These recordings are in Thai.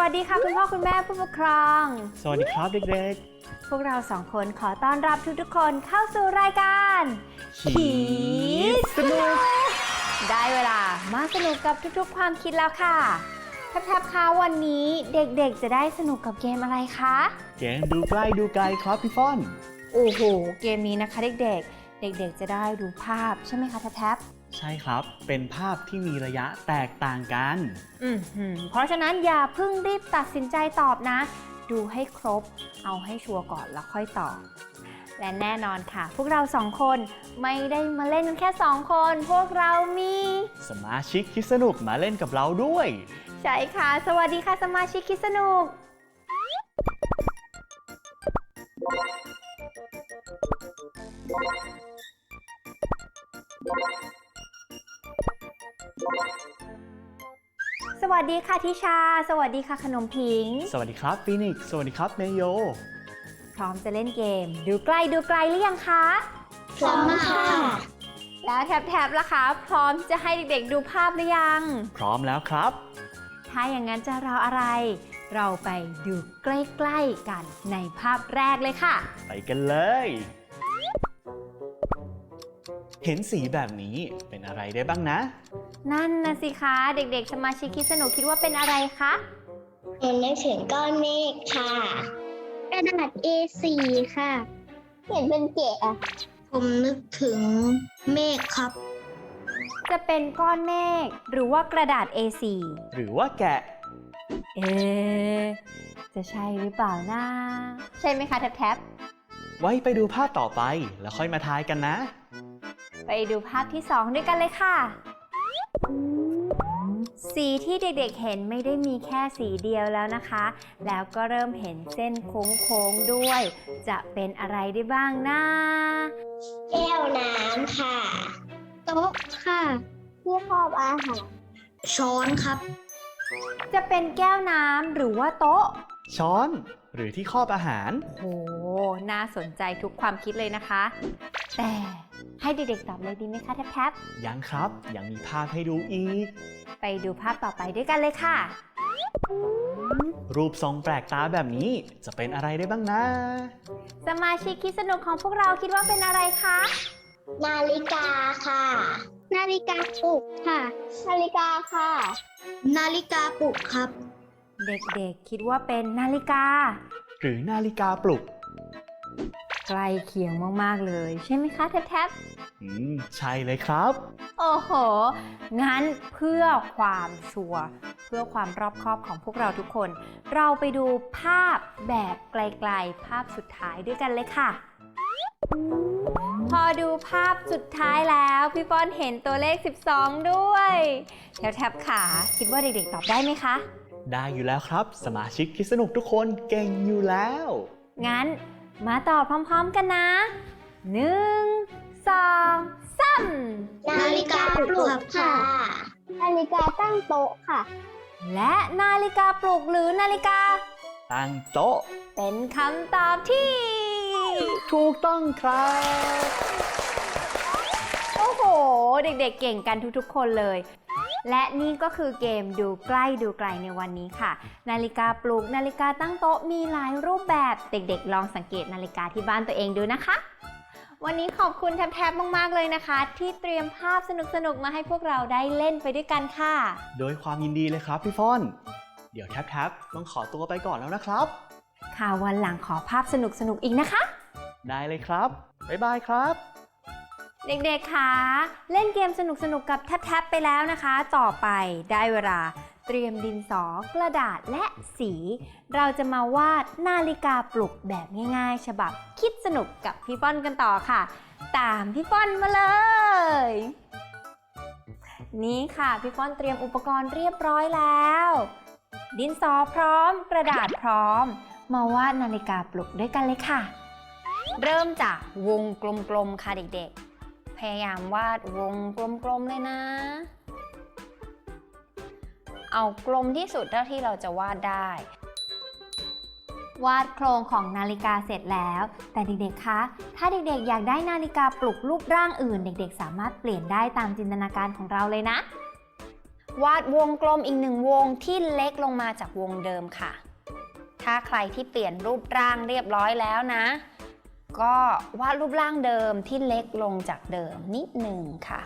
วัสดีค่ะคุณพ่อคุณแม่ผู้ปกครอง สวัสดีครับเด็กพวกเราสองคนขอต้อนรับทุกๆคนเข้าสู่รายการๆขีสนุกได้เวลามาสนุกกับทุกๆความคิดแล้วค่ะแทบๆคะวันนี้เด็กๆ จะได้สนุกกับเกมอะไรคะ เกมดูใกล้ดูไกลครับพี่ฟ้อน โอ้โห เกมนี้นะคะเด็กๆ เด็กๆ จะได้ดูภาพใช่ไหมคะแทบ ใช่ครับ เป็นภาพที่มีระยะแตกต่างกันๆอือหือเพราะฉะนั้นอย่าเพิ่งรีบตัดสินใจตอบนะ ดูให้ครบ เอาให้ชัวร์ก่อนแล้วค่อยตอบ และแน่นอนค่ะ พวกเราสองคนไม่ได้มาเล่นกันแค่สองคน พวกเรามี สมาชิกคิดสนุกมาเล่นกับเราด้วย ใช่ค่ะ สวัสดีค่ะสมาชิกคิดสนุก สวัสดีค่ะทิชา สวัสดีค่ะขนมผิง สวัสดีครับฟีนิกซ์สวัสดีครับเนโย พร้อมจะเล่นเกม ดูใกล้ดูไกลหรือยังคะพร้อมค่ะ แล้วแท็บๆล่ะคะ พร้อมจะให้เด็กๆดูภาพหรือยัง พร้อมแล้วครับ ถ้าอย่างนั้นจะรออะไร เราไปดูใกล้ๆกันในภาพแรกเลยค่ะ ไปกันเลย เห็นสีแบบนี้เป็นอะไรได้บ้างนะ นั่นนะสิคะเด็กๆ สมาชิกคิดสนุกคิดว่าเป็นอะไรคะเห็นนึกถึงก้อนเมฆค่ะกระดาษ A4 ค่ะ เห็นเป็นเกะอะผมนึกถึงเมฆครับ จะเป็นก้อนเมฆหรือว่ากระดาษ A4 หรือว่าแกะ เอ๊ะจะใช่หรือเปล่านะ ใช่ไหมคะแท็บไว้ไปดูภาพต่อไปแล้วค่อยมาทายกันนะๆ ไปดูภาพที่ 2 ด้วยกันเลยค่ะ สีที่เด็กๆเห็นไม่ได้มีแค่สีเดียวแล้วนะคะ แล้วก็เริ่มเห็นเส้นโค้งๆด้วย จะเป็นอะไรได้บ้างนะแก้วน้ำค่ะ โต๊ะค่ะที่ครอบอาหารช้อนครับ จะเป็นแก้วน้ำหรือว่าโต๊ะ ช้อน หรือที่ครอบอาหารโห น่าสนใจทุกความคิดเลยนะคะ แต่ให้เด็กๆตอบเลยดีไหมคะแทบยังครับ ยังมีภาพให้ดูอีก ๆไปดูภาพต่อไปด้วยกันเลยค่ะ รูปทรงแปลกตาแบบนี้จะเป็นอะไรได้บ้างนะ สมาชิกคิดสนุกของพวกเราคิดว่าเป็นอะไรคะ นาฬิกาค่ะ นาฬิกาปลุกค่ะ นาฬิกาค่ะ นาฬิกาปลุกครับ เด็กๆคิดว่าเป็นนาฬิกา หรือนาฬิกาปลุก ใกล้เคียงมาก ๆ เลย ใช่ไหมคะแทบอืมใช่เลยครับ ๆโอ้โห งั้นเพื่อความชัวร์เพื่อความรอบคอบของพวกเราทุกคน เราไปดูภาพแบบไกลๆ ภาพสุดท้ายด้วยกันเลยค่ะ พอดูภาพสุดท้ายแล้ว พี่ป้อนเห็นตัวเลข 12 ด้วยแถบๆขาคิดว่าเด็กๆตอบได้ไหมคะ ได้อยู่แล้วครับ สมาชิกคิดสนุกทุกคนเก่งอยู่แล้ว งั้น มาตอบพร้อมๆกันนะหนึ่งสองสามนาฬิกาปลุกค่ะ นาฬิกาตั้งโต๊ะค่ะ และนาฬิกาปลุกหรือนาฬิกา ตั้งโต๊ะ เป็นคำตอบที่ ถูกต้องครับ โอ้โห เด็กๆเก่งกันทุกๆคนเลย และนี่ก็คือเกมดูใกล้ดูไกลในวันนี้ค่ะ นาฬิกาปลุกนาฬิกาตั้งโต๊ะมีหลายรูปแบบ เด็กๆ ลองสังเกตนาฬิกาที่บ้านตัวเองดูนะคะ วันนี้ขอบคุณแทบๆ มากๆ เลยนะคะ ที่เตรียมภาพสนุกๆ มาให้พวกเราได้เล่นไปด้วยกันค่ะ โดยความยินดีเลยครับพี่ฟอน เดี๋ยวแท็บๆต้องขอตัวไปก่อนแล้วนะครับ ค่ะวันหลังขอภาพสนุกๆ อีกนะคะ ได้เลยครับบ๊ายบายครับ เด็กๆ คะ เล่นเกมสนุกๆกับแท็บๆไปแล้วนะคะ ต่อไปได้เวลาเตรียมดินสอกระดาษและสี เราจะมาวาดนาฬิกาปลุกแบบง่ายๆ ฉบับคิดสนุกกับพี่ป้อนกันต่อค่ะ ตามพี่ป้อนมาเลย นี่ค่ะพี่ป้อนเตรียมอุปกรณ์เรียบร้อยแล้ว ดินสอพร้อม กระดาษพร้อม มาวาดนาฬิกาปลุกด้วยกันเลยค่ะ เริ่มจากวงกลมๆค่ะเด็กๆ พยายามวาดวงกลมๆเลยนะ เอากลมที่สุดเท่าที่เราจะวาดได้ วาดโครงของนาฬิกาเสร็จแล้ว แต่เด็กๆ คะ ถ้าเด็กๆ อยากได้นาฬิกาปลุกรูปร่างอื่น เด็กๆ สามารถเปลี่ยนได้ตามจินตนาการของเราเลยนะ วาดวงกลมอีกหนึ่งวงที่เล็กลงมาจากวงเดิมค่ะ ถ้าใครที่เปลี่ยนรูปร่างเรียบร้อยแล้วนะ ก็วาดรูปร่างเดิมที่เล็กลงจากเดิมนิดหนึ่งค่ะ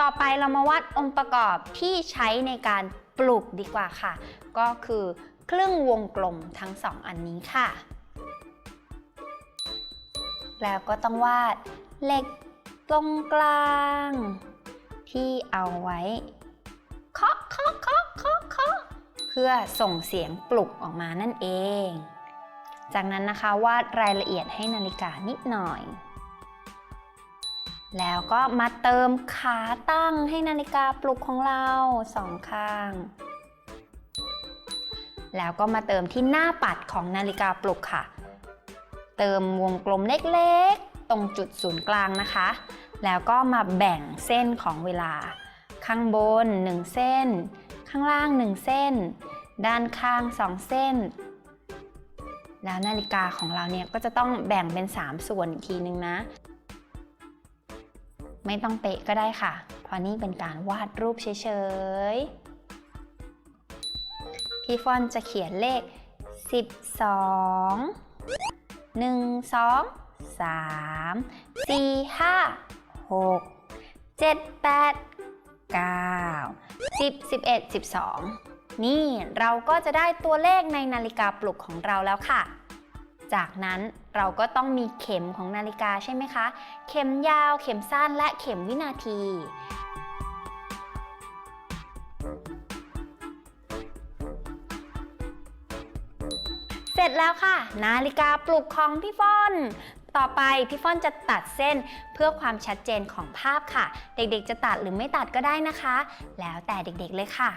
ต่อไปเรามาวาดองค์ประกอบที่ใช้ในการปลูกดีกว่าค่ะ ก็คือครึ่งวงกลมทั้งสองอันนี้ค่ะ แล้วก็ต้องวาดเหล็กตรงกลาง ที่เอาไว้เคาะเคาะเคาะเคาะเคาะเพื่อส่งเสียงปลุกออกมานั่นเอง จากนั้นนะคะวาดรายละเอียดให้นาฬิกานิดหน่อย แล้วก็มาเติมขาตั้งให้นาฬิกาปลุกของเราสองข้าง แล้วก็มาเติมที่หน้าปัดของนาฬิกาปลุกค่ะ เติมวงกลมเล็กๆ ตรงจุดศูนย์กลางนะคะ แล้วก็มาแบ่งเส้นของเวลา ข้างบน 1 เส้น ข้างล่าง 1 เส้น ด้านข้าง 2 เส้น แล้วนาฬิกาของเราเนี่ยก็จะต้องแบ่งเป็น 3 ส่วนอีกทีนึงนะ ไม่ต้องเป๊ะก็ได้ค่ะ เพราะนี่เป็นการวาดรูปเฉยๆ พี่ฟอนจะเขียนเลข 12 1 2 3 4 5 6 7 8 9 10 11 12 นี่เราก็จะได้ตัวเลขในนาฬิกาปลุกของเราแล้วค่ะ จากนั้นเราก็ต้องมีเข็มของนาฬิกาใช่ไหมคะ เข็มยาว เข็มสั้น และเข็มวินาที เสร็จแล้วค่ะ นาฬิกาปลุกของพี่ฟอนต่อไปพี่ฟอนจะตัดเส้นเพื่อความชัดเจนของภาพค่ะ เด็กๆจะตัดหรือไม่ตัดก็ได้นะคะ แล้วแต่เด็กๆเลยค่ะ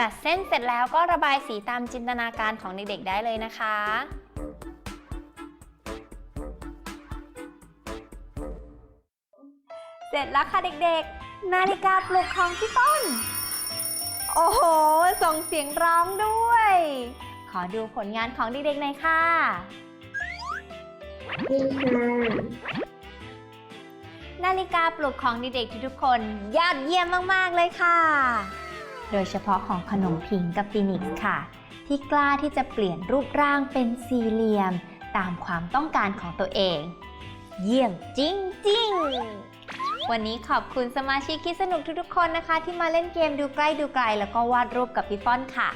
ตัดเส้นเสร็จแล้วก็ระบายสีตามจินตนาการของเด็กๆได้เลยนะคะเสร็จแล้วค่ะเด็กๆ นาฬิกาปลุกของพี่ต้น โอ้โห ส่งเสียงร้องด้วย ขอดูผลงานของเด็กๆหน่อยค่ะนี่ค่ะนาฬิกาปลุกของเด็กๆทุกๆคน ยอดเยี่ยมมากๆเลยค่ะ โดยเฉพาะของขนมพิงกับฟินิกซ์ค่ะ ที่กล้าที่จะเปลี่ยนรูปร่างเป็นสี่เหลี่ยม ตามความต้องการของตัวเอง เยี่ยมจริง ๆวันนี้ขอบคุณสมาชิกคิดสนุกทุกๆคนนะคะ ที่มาเล่นเกมดูใกล้ดูไกล แล้วก็วาดรูปกับพี่ฟ้อนค่ะ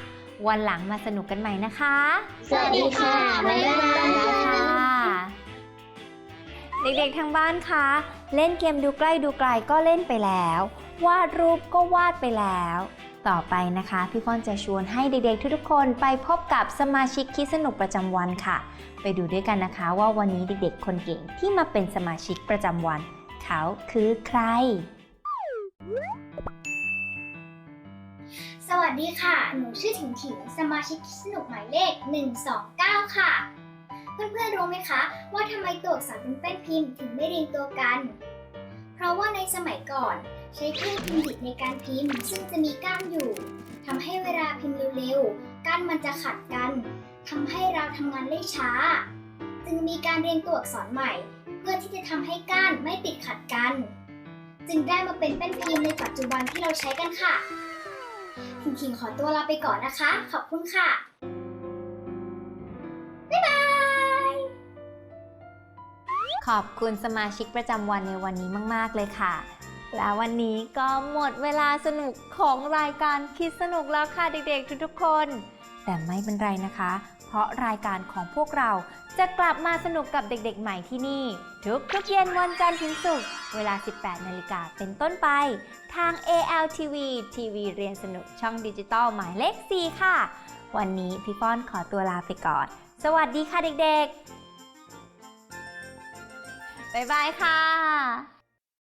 วันหลังมาสนุกกันใหม่นะคะ สวัสดีค่ะบ๊ายบายค่ะเด็กๆทางบ้านคะเล่นเกมดูใกล้ดูไกลก็เล่นไปแล้ว วาดรูปก็วาดไปแล้ว ต่อไปนะคะ พี่ฟอนจะชวนให้เด็กๆ ทุกๆคนไปพบกับสมาชิกคิดสนุกประจำวันค่ะ ไปดูด้วยกันนะคะว่าวันนี้เด็กๆ คนเก่งที่มาเป็นสมาชิกประจำวัน เขาคือใคร สวัสดีค่ะ หนูชื่อถิงถิงสมาชิกคิดสนุกหมายเลข 129 ค่ะ เพื่อนๆรู้ไหมคะ ว่าทำไมตัวอักษรเป็นแป้นพิมพ์ถึงไม่เรียงตัวกัน เพราะว่าในสมัยก่อน ใช้เครื่องพิมพ์ดิบในการพิมพ์ ซึ่งจะมีก้านอยู่ทำให้เวลาพิมพ์เร็วๆ ก้านมันจะขัดกันทำให้เราทำงานได้ช้า จึงมีการเรียงตัวอักษรใหม่ เพื่อที่จะทำให้ก้านไม่ติดขัดกัน จึงได้มาเป็นแป้นพิมพ์ในปัจจุบันที่เราใช้กันค่ะถิงถิงขอตัวลาไปก่อนนะคะ ขอบคุณค่ะบ๊ายบายขอบคุณสมาชิกประจำวันในวันนี้มาก ๆ เลยค่ะ และวันนี้ก็หมดเวลาสนุกของรายการคิดสนุกแล้วค่ะเด็กๆ ทุกๆคน แต่ไม่เป็นไรนะคะ เพราะรายการของพวกเราจะกลับมาสนุกกับเด็กๆ ใหม่ที่นี่ ทุกๆเย็นวันจันทร์ถึงศุกร์เวลา 18 นาฬิกาเป็นต้นไป ทาง ALTV ทีวีเรียนสนุกช่องดิจิตอลหมายเลข 4 ค่ะ วันนี้พี่ป้อนขอตัวลาไปก่อน สวัสดีค่ะเด็กๆ บ๊ายบายค่ะ